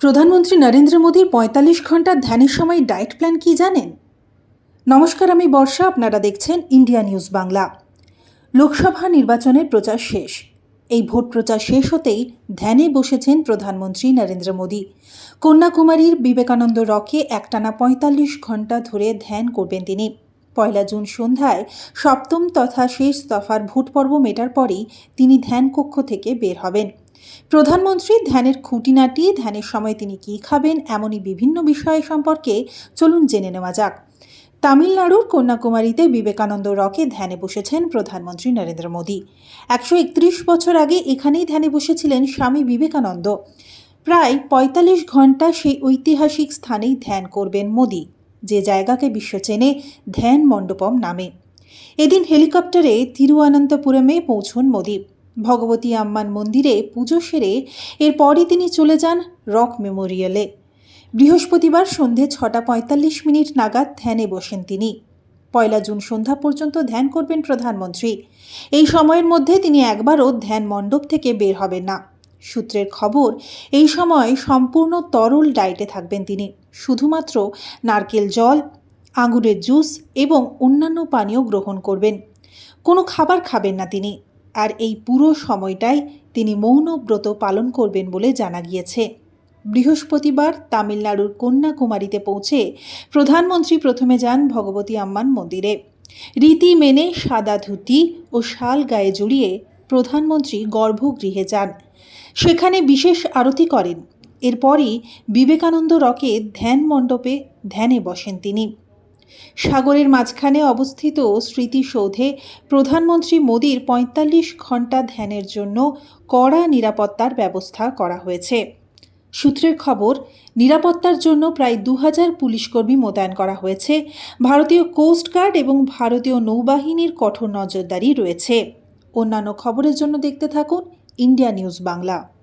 প্রধানমন্ত্রী নরেন্দ্র মোদীর পঁয়তাল্লিশ ঘণ্টার ধ্যানের সময় ডায়েট প্ল্যান কি জানেন? নমস্কার, আমি বর্ষা, আপনারা দেখছেন ইন্ডিয়া নিউজ বাংলা। লোকসভা নির্বাচনের প্রচার শেষ। এই ভোট প্রচার শেষ হতেই ধ্যানে বসেছেন প্রধানমন্ত্রী নরেন্দ্র মোদী। কন্যাকুমারীর বিবেকানন্দ রকে একটানা পঁয়তাল্লিশ ঘণ্টা ধরে ধ্যান করবেন তিনি। পয়লা জুন সন্ধ্যায় সপ্তম তথা শেষ দফার ভোট পর্ব মেটার পরেই তিনি ধ্যান কক্ষ থেকে বের হবেন। প্রধানমন্ত্রী ধ্যানের খুঁটিনাটি, ধ্যানের সময় তিনি কী খাবেন, এমনই বিভিন্ন বিষয় সম্পর্কে চলুন জেনে নেওয়া যাক। তামিলনাড়ুর কন্যাকুমারীতে বিবেকানন্দ রকে ধ্যানে বসেছেন প্রধানমন্ত্রী নরেন্দ্র মোদী। একশো একত্রিশ বছর আগে এখানেই ধ্যানে বসেছিলেন স্বামী বিবেকানন্দ। প্রায় পঁয়তাল্লিশ ঘণ্টা সেই ঐতিহাসিক স্থানেই ধ্যান করবেন মোদী, যে জায়গাকে বিশ্ব চেনে ধ্যান মণ্ডপম নামে। এদিন হেলিকপ্টারে তিরুঅনন্তপুরমে পৌঁছন মোদী। ভগবতী আম্মান মন্দিরে পুজো সেরে এরপরই তিনি চলে যান রক মেমোরিয়ালে। বৃহস্পতিবার সন্ধে ছটা পঁয়তাল্লিশ মিনিট নাগাদ ধ্যানে বসেন তিনি। পয়লা জুন সন্ধ্যা পর্যন্ত ধ্যান করবেন প্রধানমন্ত্রী। এই সময়ের মধ্যে তিনি একবারও ধ্যান মণ্ডপ থেকে বের হবেন না। সূত্রের খবর, এই সময় সম্পূর্ণ তরল ডায়েটে থাকবেন তিনি। শুধুমাত্র নারকেল জল, আঙুরের জুস এবং অন্যান্য পানীয় গ্রহণ করবেন। কোনো খাবার খাবেন না তিনি। আর এই পুরো সময়টাই তিনি মৌনব্রত পালন করবেন বলে জানা গিয়েছে। বৃহস্পতিবার তামিলনাড়ুর কন্যাকুমারীতে পৌঁছে প্রধানমন্ত্রী প্রথমে যান ভগবতী আম্মান মন্দিরে। রীতি মেনে সাদা ধুতি ও শাল গায়ে জড়িয়ে প্রধানমন্ত্রী গর্ভগৃহে যান। সেখানে বিশেষ আরতি করেন। এরপরই বিবেকানন্দ রকে ধ্যান মণ্ডপে ধ্যানে বসেন তিনি। সাগরের মাঝখানে অবস্থিত স্মৃতিসৌধে প্রধানমন্ত্রী মোদীর পঁয়তাল্লিশ ঘণ্টা ধ্যানের জন্য কড়া নিরাপত্তার ব্যবস্থা করা হয়েছে। সূত্রের খবর, নিরাপত্তার জন্য প্রায় দু হাজার পুলিশকর্মী মোতায়েন করা হয়েছে। ভারতীয় কোস্ট গার্ড এবং ভারতীয় নৌবাহিনীর কঠোর নজরদারি রয়েছে। অন্যান্য খবরের জন্য দেখতে থাকুন ইন্ডিয়া নিউজ বাংলা।